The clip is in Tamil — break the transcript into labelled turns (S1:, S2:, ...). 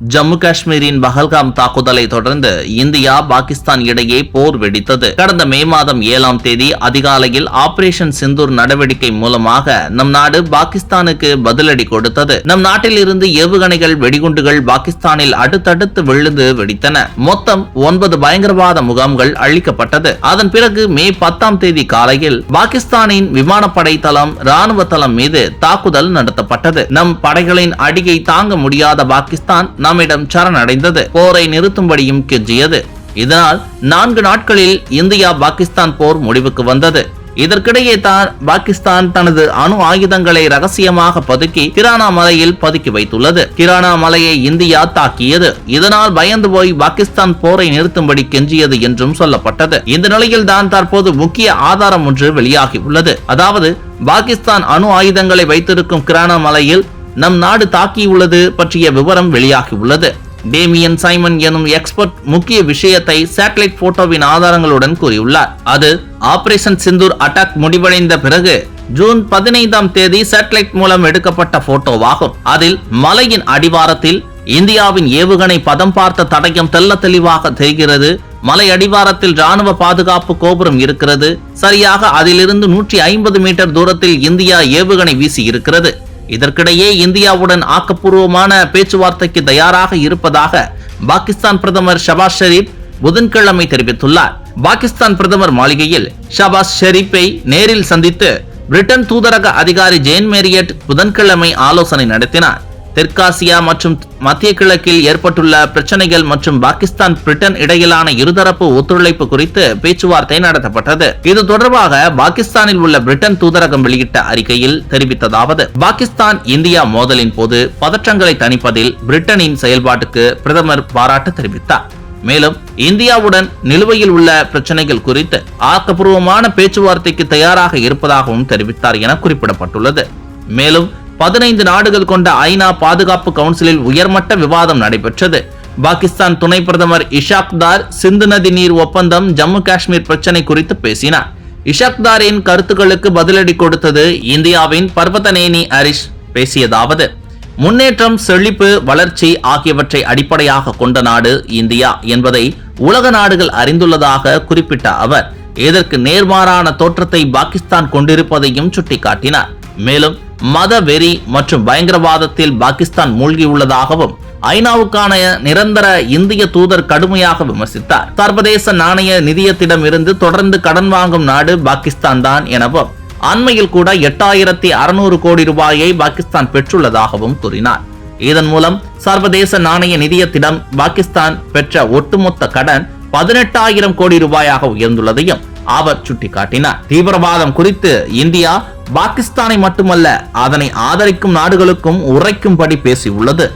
S1: ஜம்மு காஷ்மீரின் பஹல்காம் தாக்குதலை தொடர்ந்து இந்தியா பாகிஸ்தான் இடையே போர் வெடித்தது. கடந்த மே மாதம் ஏழாம் தேதி அதிகாலையில் ஆபரேஷன் சிந்தூர் நடவடிக்கை மூலமாக நம் நாடு பாகிஸ்தானுக்கு பதிலடி கொடுத்தது. நம் நாட்டில் இருந்து ஏவுகணைகள் வெடிகுண்டுகள் பாகிஸ்தானில் அடுத்தடுத்து விழுந்து வெடித்தன. மொத்தம் ஒன்பது பயங்கரவாத முகாம்கள் அழிக்கப்பட்டது. அதன் பிறகு மே பத்தாம் தேதி காலையில் பாகிஸ்தானின் விமானப்படை தளம் ராணுவ தளம் மீது தாக்குதல் நடத்தப்பட்டது. நம் படைகளின் அடியை தாங்க முடியாத பாகிஸ்தான் நம்மிடம் சரணடைந்தது. போரை நிறுத்தும்படியும் கெஞ்சியது. இதனால் நான்கு நாட்களில் இந்தியா பாகிஸ்தான் போர் முடிவுக்கு வந்தது. இதற்கிடையே தான் பாகிஸ்தான் தனது அணு ஆயுதங்களை ரகசியமாக பதுக்கி கிரானா மலையில் பதுக்கி வைத்துள்ளது. கிரானா மலையை இந்தியா தாக்கியது. இதனால் பயந்து போய் பாகிஸ்தான் போரை நிறுத்தும்படி கெஞ்சியது என்றும் சொல்லப்பட்டது. இந்த நிலையில் தான் தற்போது முக்கிய ஆதாரம் ஒன்று வெளியாகி உள்ளது. அதாவது பாகிஸ்தான் அணு ஆயுதங்களை வைத்திருக்கும் கிரானா மலையில் நம் நாடு தாக்கியுள்ளது பற்றிய விவரம் வெளியாகியுள்ளது. டேமியன் சைமன் எனும் எக்ஸ்பர்ட் முக்கிய விஷயத்தை சேட்டலைட் போட்டோவின் ஆதாரங்களுடன் கூறியுள்ளார். அது ஆபரேஷன் சிந்தூர் அட்டாக் முடிவடைந்த பிறகு ஜூன் பதினைந்தாம் தேதி சேட்டலைட் மூலம் எடுக்கப்பட்ட போட்டோவாகும். அதில் மலையின் அடிவாரத்தில் இந்தியாவின் ஏவுகணை பதம் பார்த்த தடயம் தெல்ல தெளிவாக தெரிகிறது. மலை அடிவாரத்தில் ராணுவ பாதுகாப்பு கோபுரம் இருக்கிறது. சரியாக அதிலிருந்து நூற்றி ஐம்பது மீட்டர் தூரத்தில் இந்தியா ஏவுகணை வீசி இருக்கிறது. இதற்கிடையே இந்தியாவுடன் ஆக்கப்பூர்வமான பேச்சுவார்த்தைக்கு தயாராக இருப்பதாக பாகிஸ்தான் பிரதமர் ஷபாஸ் ஷெரீப் புதன்கிழமை தெரிவித்துள்ளார். பாகிஸ்தான் பிரதமர் மாளிகையில் ஷபாஸ் ஷெரீப்பை நேரில் சந்தித்து பிரிட்டன் தூதரக அதிகாரி ஜேன் மேரியட் புதன்கிழமை ஆலோசனை நடத்தினார். தெற்காசியா மற்றும் மத்திய கிழக்கில் ஏற்பட்டுள்ள பிரச்சனைகள் மற்றும் பாகிஸ்தான் பிரிட்டன் இடையிலான இருதரப்பு ஒத்துழைப்பு குறித்து பேச்சுவார்த்தை நடத்தப்பட்டது. இது தொடர்பாக பாகிஸ்தானில் உள்ள பிரிட்டன் தூதரகம் வெளியிட்ட அறிக்கையில் தெரிவித்ததாவது பாகிஸ்தான் இந்தியா மோதலின் போது பதற்றங்களை தணிப்பதில் பிரிட்டனின் செயல்பாட்டுக்கு பிரதமர் பாராட்டு தெரிவித்தார். மேலும் இந்தியாவுடன் நிலுவையில் உள்ள பிரச்சனைகள் குறித்து ஆக்கப்பூர்வமான பேச்சுவார்த்தைக்கு தயாராக இருப்பதாகவும் தெரிவித்தார் என குறிப்பிடப்பட்டுள்ளது. மேலும் பதினைந்து நாடுகள் கொண்ட ஐநா பாதுகாப்பு கவுன்சிலில் உயர்மட்ட விவாதம் நடைபெற்றது. பாகிஸ்தான் துணை பிரதமர் இஷாக்தார் சிந்து நதி நீர் ஒப்பந்தம் ஜம்மு காஷ்மீர் பிரச்சனை குறித்து பேசினார். இஷாக்தாரின் கருத்துக்களுக்கு பதிலடி கொடுத்தது இந்தியாவின் பர்வதனேனி ஹரிஷ் பேசியதாவது. முன்னேற்றம் செழிப்பு வளர்ச்சி ஆகியவற்றை அடிப்படையாக கொண்ட நாடு இந்தியா என்பதை உலக நாடுகள் அறிந்துள்ளதாக குறிப்பிட்ட அவர். இதற்கு நேர்மாறான தோற்றத்தை பாகிஸ்தான் கொண்டிருப்பதையும் சுட்டிக்காட்டினார். மேலும் மத வெறி மற்றும் பயங்கரவாதத்தில் பாகிஸ்தான் மூழ்கியுள்ளதாகவும் ஐநாவுக்கான நிரந்தர இந்திய தூதர் கடுமையாக விமர்சித்தார். சர்வதேச நாணய நிதியத்திடம் இருந்து தொடர்ந்து கடன் வாங்கும் நாடு பாகிஸ்தான் தான் எனவும் அண்மையில் கூட எட்டாயிரத்தி அறுநூறு கோடி ரூபாயை பாகிஸ்தான் பெற்றுள்ளதாகவும் கூறினார். இதன் மூலம் சர்வதேச நாணய நிதியத்திடம் பாகிஸ்தான் பெற்ற ஒட்டுமொத்த கடன் பதினெட்டாயிரம் கோடி ரூபாயாக உயர்ந்துள்ளதையும் அவர் சுட்டிக்காட்டினார். தீவிரவாதம் குறித்து இந்தியா பாகிஸ்தானை மட்டுமல்ல அதனை ஆதரிக்கும் நாடுகளுக்கும் உரைக்கும்படி பேசியுள்ளது.